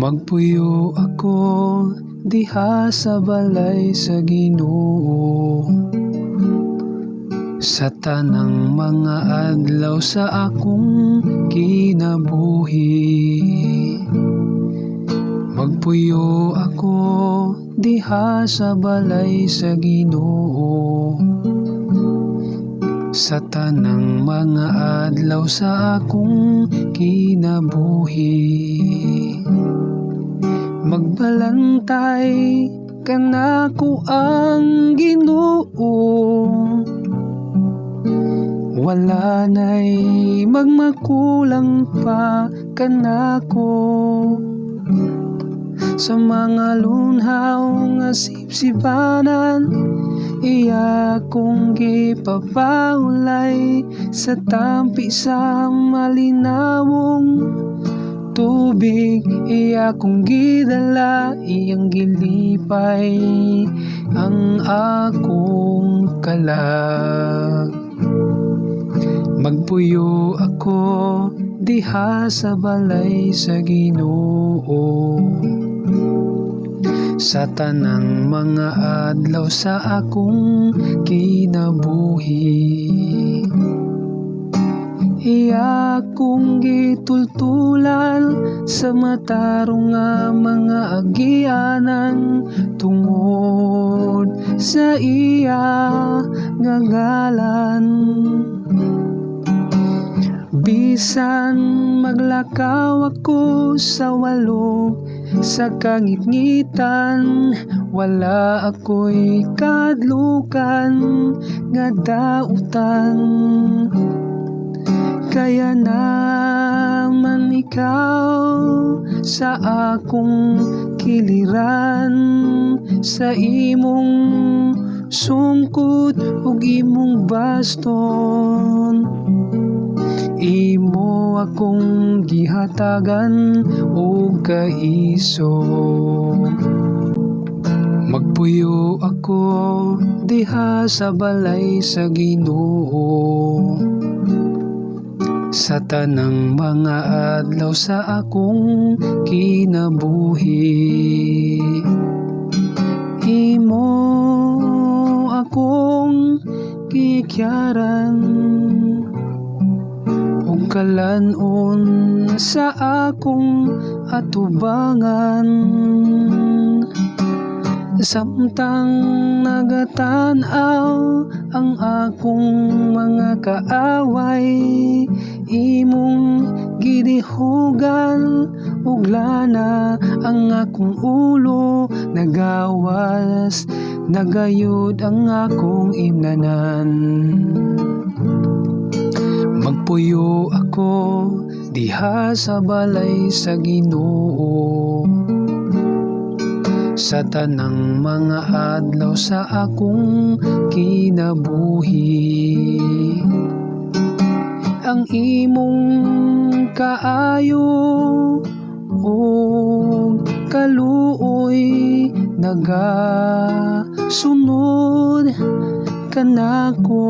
Magpuyo ako diha sa balay sa Ginoo. Sa tanang mga adlaw sa akong kinabuhi. Magpuyo ako diha sa balay sa Ginoo. Sa tanang mga adlaw sa akong kinabuhi Magbalantay kanako ang Ginoo. Wala na'y magmakulang pa kanako sa mga lunhaw nga sipsipanan iya kong gipapaulay sa tampi sa malinawong tubig iya kong gidala iyang gilipay ang akong kalag Magpuyo ako diha sa balay sa Ginoo. Sa tanang mga adlaw sa akong kinabuhi Iya kong gitultulan sa matarong nga mga agianan. Tungod sa iya nga ngalan. Bisan maglakaw ako sa walo sa kangitngitan. Wala ako'y kadlukan nga dautan kaya naman ikaw sa akong kiliran sa imong sungkot ug imong baston. Imo akong gihatagan og kaiso. Magpuyo ako diha sa balay sa Ginoo sa tanang mga adlaw sa akong kinabuhi imo akong kikyaran. Ug kalanon sa akong atubangan samtang nagatanaw ang akong mga kaaway imong gidihugan ug lana ang akong ulo nagawas nagayod ang akong imnanan Magpuyo ako diha sa balay sa Ginoo sa tanang mga adlaw sa akong kinabuhi ang imong kaayo o kaluoy nagasunod kanako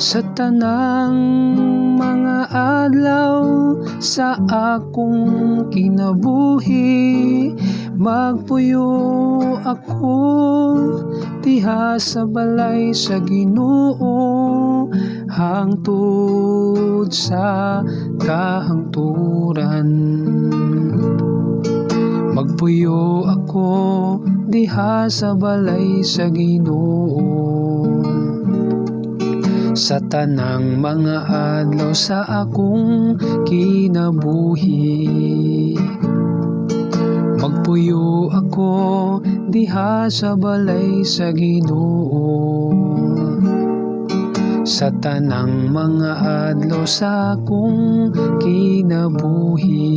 sa tanang mga adlaw sa akong kinabuhi magpuyo ako diha sa balay sa Ginoo hangtod sa kahangturan. Magpuyo ako diha sa balay sa Ginoo sa tanang mga adlaw sa akong kinabuhi. Magpuyo ako diha sa balay sa Ginoo. Sa tanang mga adlaw sa akong kinabuhi